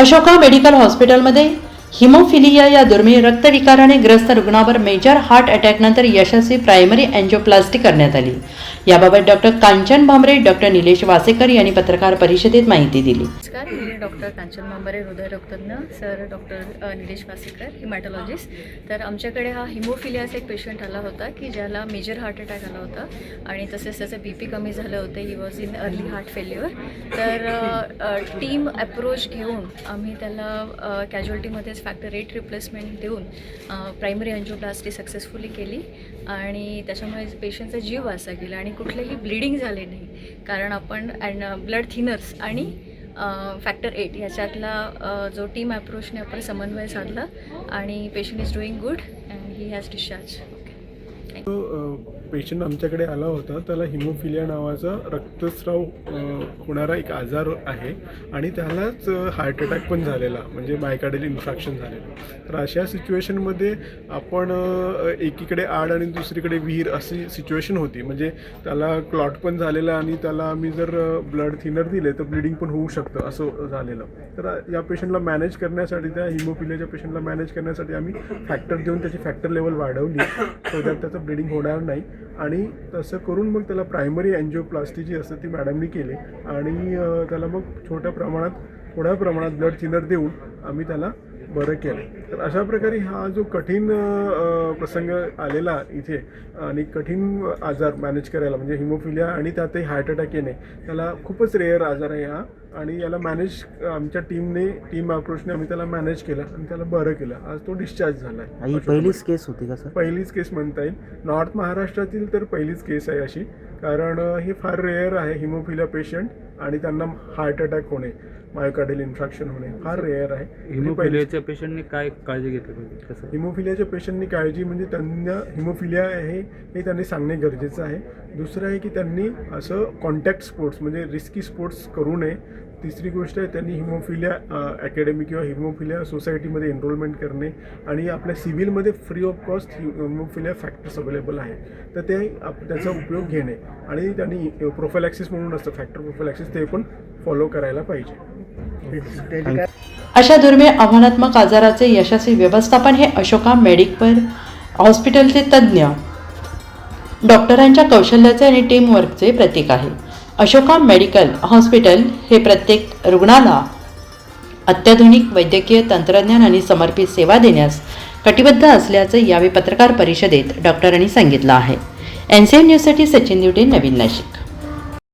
Ashoka medical हॉस्पिटलमध्ये haemophilia या दुर्मिळ रक्तविकाराने ग्रस्त रुग्णावर मेजर हार्ट अटॅकनंतर यशस्वी प्रायमरी अँजिओप्लास्टी करण्यात आली. याबाबत डॉक्टर कांचन भांबरे डॉक्टर निलेश वासेकर यांनी पत्रकार परिषदेत माहिती दिली. नमस्कार मी doctor Kanchan Bhambare हृदयरक्तज्ञ sir doctor Nilesh Wasekar haematologist. तर आमच्याकडे हा हिमोफिलियाचा एक पेशंट आला होता की ज्याला मेजर हार्ट अटॅक आला होता आणि तसेच त्याचं बी पी कमी झालं होतं. He was in early heart failure तर टीम अप्रोच घेऊन आम्ही त्याला फॅक्टर एट रिप्लेसमेंट देऊन प्रायमरी अँजिओप्लास्टी सक्सेसफुली केली. आणि त्याच्यामुळे पेशंटचा जीव वाचा गेला आणि कुठलेही ब्लिडिंग झाले नाही. कारण आपण अँड ब्लड थिनर्स आणि फॅक्टर एट ह्याच्यातला जो टीम अप्रोचने आपण समन्वय साधला आणि patient is doing good and he has discharge patient आमच्याकडे आला होता. त्याला हिमोफिलिया नावाचा रक्तस्राव होणारा एक आजार आहे. आणि त्यालाच हार्ट अटॅक पण झालेला. म्हणजे मायकाडेल इन्फ्रॅक्शन झालेलं. तर अशा सिच्युएशनमध्ये आपण एकीकडे आड आणि दुसरीकडे विहीर अशी सिच्युएशन होती. म्हणजे त्याला क्लॉट पण झालेला आणि त्याला आम्ही जर ब्लड थिनर दिले तर ब्लिडिंग पण होऊ शकतं असं झालेलं. तर या पेशंटला मॅनेज करण्यासाठी त्या हिमोफिलियाच्या पेशंटला मॅनेज करण्यासाठी आम्ही फॅक्टर देऊन त्याची फॅक्टर लेवल वाढवली. सो दॅट त्याचं ब्लिडिंग होणार नाही. आणि तसं करून मग त्याला प्रायमरी अँजिओप्लास्टी जी असते ती मॅडमनी केली. आणि त्याला मग छोट्या प्रमाणात थोड्या प्रमाणात ब्लड थिनर देऊन आम्ही त्याला बरं केलं. तर अशा प्रकारे हा जो कठीण प्रसंग आलेला इथे आणि कठीण आजार मॅनेज करायला म्हणजे हिमोफिलिया आणि त्यातही हार्ट अटॅक येणे त्याला खूपच रेअर आजार आहे हा. आणि याला मॅनेज आमच्या टीमने टीम अप्रोचने आम्ही त्याला मॅनेज केलं आणि त्याला बरं केलं. आज तो डिस्चार्ज झाला ही पहिलीच केस होती का सर? पहिलीच केस म्हणता येईल. नॉर्थ महाराष्ट्रातील तर पहिलीच केस आहे अशी. कारण हे फार रेअर आहे हिमोफिलिया पेशंट आणि त्यांना हार्ट अटॅक होणे मायोकार्डियल इन्फ्रॅक्शन होणे फार रेअर आहे. हिमोफिलियाच्या पेशंटने काय काळजी घेतली पाहिजे? कसं? हिमोफिलियाच्या पेशंटनी काळजी म्हणजे त्यांना हिमोफिलिया आहे हे त्यांनी सांगणे गरजेचं आहे. दुसरं आहे की त्यांनी असं कॉन्टॅक्ट स्पोर्ट्स म्हणजे रिस्की स्पोर्ट्स करू नये. तिसरी गोष्ट आहे त्यांनी हिमोफिलिया अकॅडमी किंवा हिमोफिलिया सोसायटीमध्ये एनरोलमेंट करणे आणि आपल्या सिव्हिलमध्ये free of cost haemophilia factors available आहेत. तर ते आप त्याचा उपयोग घेणे आणि त्यांनी प्रोफायलॅक्सिस म्हणून असतं फॅक्टर प्रोफायलॅक्सिस ते पण फॉलो करायला पाहिजे. अशा दुर्मिळ आव्हानात्मक आजाराचे यशस्वी व्यवस्थापन हे अशोका मेडिकल हॉस्पिटलचे तज्ज्ञ. डॉक्टरांच्या कौशल्याचे आणि टीमवर्कचे प्रतीक आहे. अशोका मेडिकल हॉस्पिटल हे प्रत्येक रुग्णाला अत्याधुनिक वैद्यकीय तंत्रज्ञान आणि समर्पित सेवा देण्यास कटिबद्ध असल्याचं यावेळी पत्रकार परिषदेत डॉक्टरांनी सांगितलं आहे. एन सी एन न्यूजसाठी सचिन दिवटे नवीन नाशिक.